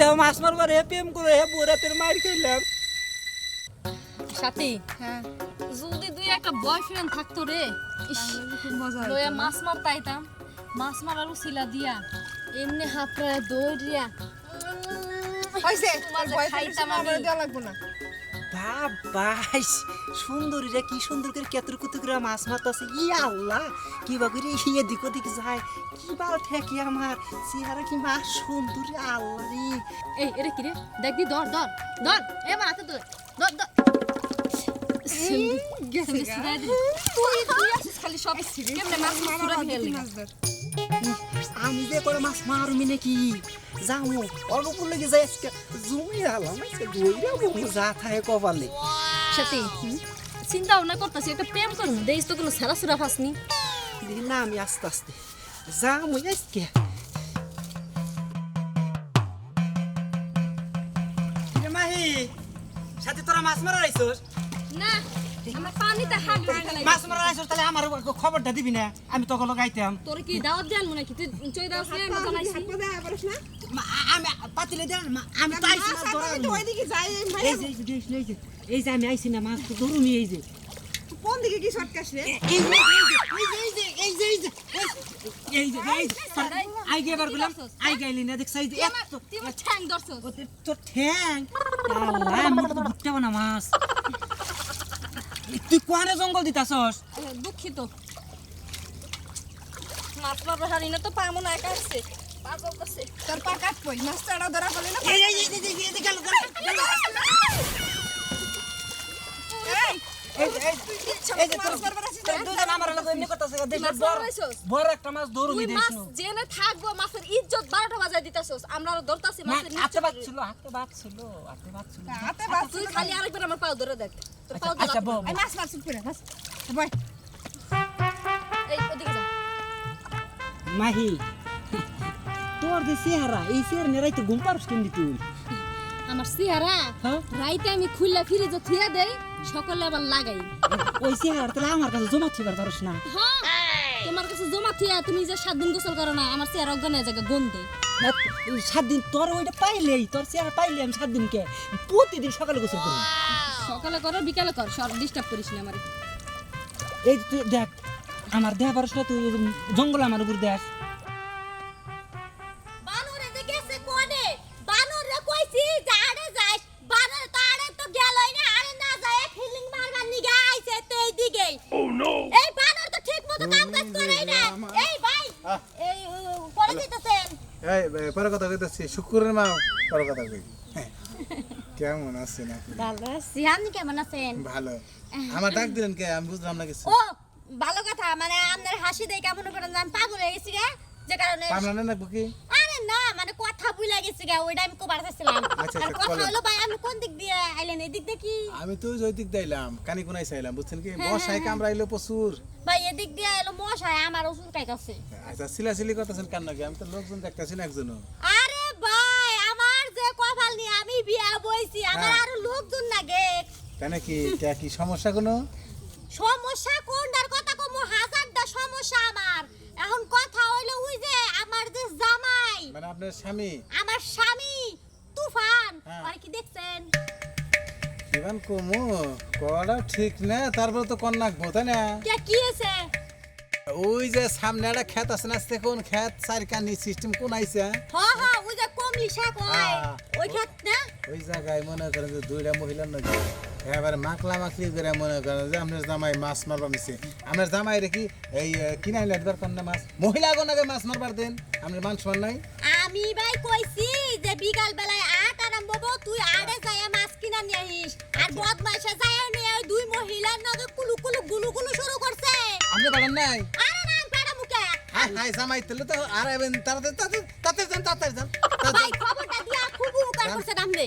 দেহ মাছ মারবার হে প্রেম করে হে বোরাতের মার খেলাম। সাথী হ্যাঁ। যদি দুই একটা বয়ফ্রেন্ড থাকতো রে ইস লয়া মাছ মারতাইতাম। মাছ মারার উসিলা দিয়া এমনি হাতরা দৌড় দিয়া হইছে তোমার বয়ফ্রেন্ড আমার দেওয়া লাগবো না। বাবাস সুন্দরীরা কি সুন্দর করে কেতর কুতু করে মাছ মারতাছে? ই আল্লাহ কি বা করে? ইয়ে দিক ওদিক যায়। কি বাল ঠেকি আমার? চেহারা কি মা সুন্দরী আল্লাহ রে। এই এটা কি রে? দেখবি ধর ধর ধর। এবার হাতে ধর ধর ধর। গেছে তুমি গা। সিধাই দে। তুই তুই আসিস খালি সব। কেমনে মাছ বাদ ফেলে। আমি যে করে মাছ মারমি নাকি? যাও অল্প লেগে যাই আজকে। জমি আলাম আজকে দইরা বহু যা থাকে কপালে। সাথী চিন্তা ভাবনা করতেছি একটা প্রেম করুন দেখিস তো কোনো সারা সুরা ফাসনি না আমি আস্তে আস্তে। যাও আজকে। মাহি সাথে তোরা মাছ মারা রাইছস না। মাছ মারা তাহলে আমার খবরটা দিবি না আমি তোকে লগাইতাম তোর কি দাওয়াত দেন মনে কি তুই চই দাওয়াত দিয়ে পা মজা উঠে নাইছি থাকব দেয়া পারিস না? মা- আমি পাতিলে দেন আমি তো আইছি না ধরা তো ওইদিকে যাই, এই যে এই যে, এই যে, এই যে আমি আইছি না মাছ তো ধরুমি এই যে কোন দিকে কি শর্টকাট রে? এই যে এই যে এই যে এই যে এই যে এই যে এই যে আই গেবার গেলাম আই গাইলি না দেখছ এই যে তুই এত তুই ঠ্যাং ধরছস তোর ঠ্যাং আল্লাহ আমি তো বুঝতে না মাছ তুই কোয়ারে জঙ্গল দিতাছস? দুঃখিত। মাছ মারবার হারি না তো পামো না একা আসছে। তোর পা ধরা না? এই এই এই এই, এই, গেল গেল এই, আমার ধরতাছি বাছ তুই খালি আরেকবার আমার পাও ধরে দেখ। আচ্ছা বউ এই মাছ যা। মাহি তোর যে চেহারা এই চেহারা নেরাই তো ঘুম পারস কেমনি তুই? আমার চেহারা হ্যাঁ? রাইতে আমি খুললা ফ্রিজে থুয়া দেই সকালে আবার লাগাই। ওই চেহারা তাহলে আমার কাছে জমা পারস না। হ্যাঁ তোমার কাছে জমা থুয়া তুমি যে সাত দিন গোসল করো না আমার চেহারা অজ্ঞান জায়গা গন্ধে সাত দিন তোর ওইটা পাইলেই তোর চেহারা পাইলে আমি সাত দিনকে প্রতিদিন সকালে গোসল করি। সকালে করো বিকালে কর সব ডিস্টার্ব করিস না আমার। এই তুই দেখ আমার দেহ পারস তুই জঙ্গল আমার উপর দেখ। বানরে যে গেছে কোনে? বানরে কইছি যে আড়ে যাই বানর তো আড়ে তো গেলই না আড়ে না যায় ফিলিং মারবার নিগে আইছে তো এই দিকে এই বানর ঠিক মতো কাম কাজ করে না। এই ভাই এই উ, করে দিতেছেন এই বে- পরে কথা কইতেছি শুক্রের মা পরে কথা কই হ্যাঁ। কেমন আছেন আপনি? ভালো আছি। আপনি কেমন আছেন? ভালো। আমার ডাক দিলেন কে? আমি বুঝলাম না কিছু। ও ভালো কথা। মানে আপনার হাসি দেখে কেমন করেন আমি পাগল হয়ে গেছি যে কারণে পামলা না নাকবো কি? আরে না মানে কথা ভুলে গেছি গে। ওইটা আমি কোবার চাইছিলাম আচ্ছা, আর আচ্ছা, কথা হলো ভাই আপনি কোন দিক দিয়ে আইলেন? এদিক দিয়ে কি? আমি তো জৈতিক দিলাম কানি কোনাই চাইলাম বুঝছেন কি? হ্যাঁ, মশাই হ্যাঁ। কামড়াইলো প্রচুর। ভাই এদিক দিয়ে এলো মশাই আমার ওষুধ খাইতেছে আচ্ছা সিলাসিলি করতেছেন কান নাকি আমি তো লোকজন দেখতেছি না একজনও আরে ভাই আমার যে কপাল নিয়ে আমি বিয়া বইছি আমার হ্যাঁ। আরও লোকজন লাগে। তাই নাকি? তা কি সমস্যা কোনো? সমস্যা কোনটার কথা কম? হাজারটা সমস্যা আমার। এখন কথা হইল ওই যে আমার যে জামাই মানে আপনার স্বামী? আমার স্বামী তুফান। হ্যাঁ। আর কি দেখছেন? ইভান কমু ঠিক না তারপরে তো কন্যা তাই না? কে কি হয়েছে? ওই যে সামনে একটা খেত আছে না কোন খেত চার কানি সিস্টেম কোন আইছে হ হ ওই যে কমলি শাক ওই জায়গায় মনে করেন যে দুইটা মহিলার নদী এবার মাকলা মাকলি করে মনে করেন যে আপনার জামাই মাছ মারবার নিছে। আপনার জামাই রেখি এই আহ, কিনাই লাগবার কন্যা মাছ? মহিলা গনাকে মাছ মারবার দেন? আপনার মান সমান নাই? আমি ভাই কইছি যে বিকাল বেলায় আট আরম্ভ হব তুই আড়ে যায় মাছ কিনা নিয়ে আহিস আর বদমাইশে যায় নিয়ে দুই মহিলার নগে কুলু কুলু গুলু গুলু শুরু করছে। আপনি পারেন নাই? আরে হাই হাই জামাই তেলে তো আর তাড়াতাড়ি তাড়াতাড়ি যান তাড়াতাড়ি যান। খবরটা দিয়া খুব উপকার করছে নামনে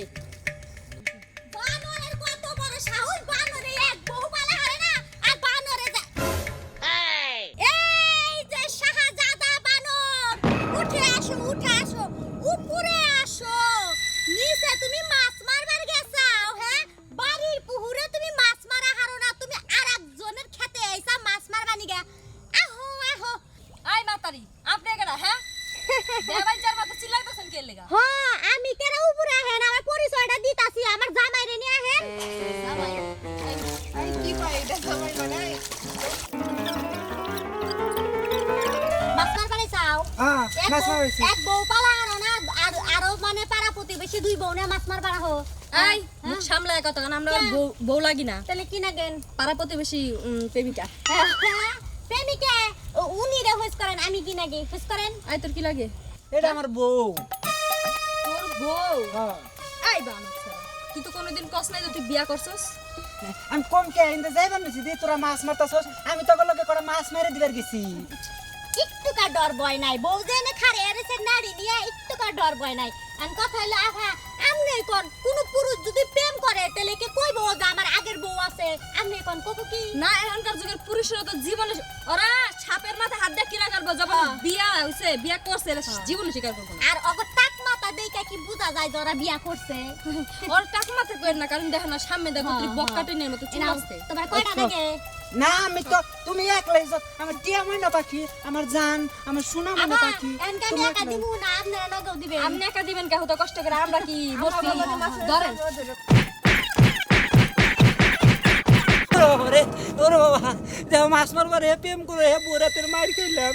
মাছ মারছি এক বউ পালা আরও না আর আরও মানে পাড়া প্রতিবেশী দুই বউ না মাছ মারবার হো আই মুখ সামলায় কথা কারণ আমরা হ্যাঁ। বউ- বউ লাগি না। তাহলে কি পাড়া প্রতিবেশী প্রেমিকা। উনি রে হইস করেন আমি কি করেন। আই তোর কি লাগে? এটা আমার বউ। তোর বউ? হ্যাঁ। আই বান তুই তো কোনোদিন কস নাই যে তুই বিয়া করছস? আমি কম কে আইন্দে যাইবার নিছি দি তোরা মাছ মারতাছস। আমি তো লগে করে মাছ মেরে দিবার গেছি। একটু ডর বয় নাই। বউ যে এনে খারে এরেছে দিয়া একটু ডর বয় নাই। আর কথা হলো আহা আমনে কোন কোন পুরুষ যদি প্রেম করে তাহলে কি কইবো যে আমার আগের বউ আছে? আমনে কোন ককু কি? না এখনকার যুগের পুরুষের তো জীবনে ওরা সাপের মাথা হাত দিয়ে কিরা করব যখন বিয়া হইছে বিয়া করছে জীবনে স্বীকার করব আর দেইকা কি বুঝা যায় যে ওরা বিয়া করছে? ওর টাক মাথা করেন না কারণ দেখো না সামনে দেখো তুই হ্যাঁ, বক্কা হ্যাঁ। টেনের মতো চুল আসছে। তোমার কয়টা দেখে। না আমি তো তুমি একলাই যাও আমার টিয়া ময়না পাখি আমার জান আমার সোনা ময়না পাখি এনকা একা। দিমু না আপনি নগদ দিবেন? আপনি একা দিবেন হতো কষ্ট করে আমরা কি বসছি? ধরেন। ওরে ওরে বাবা মাছ মারবার হে প্রেম করে হে বুড়াতের মার খাইলাম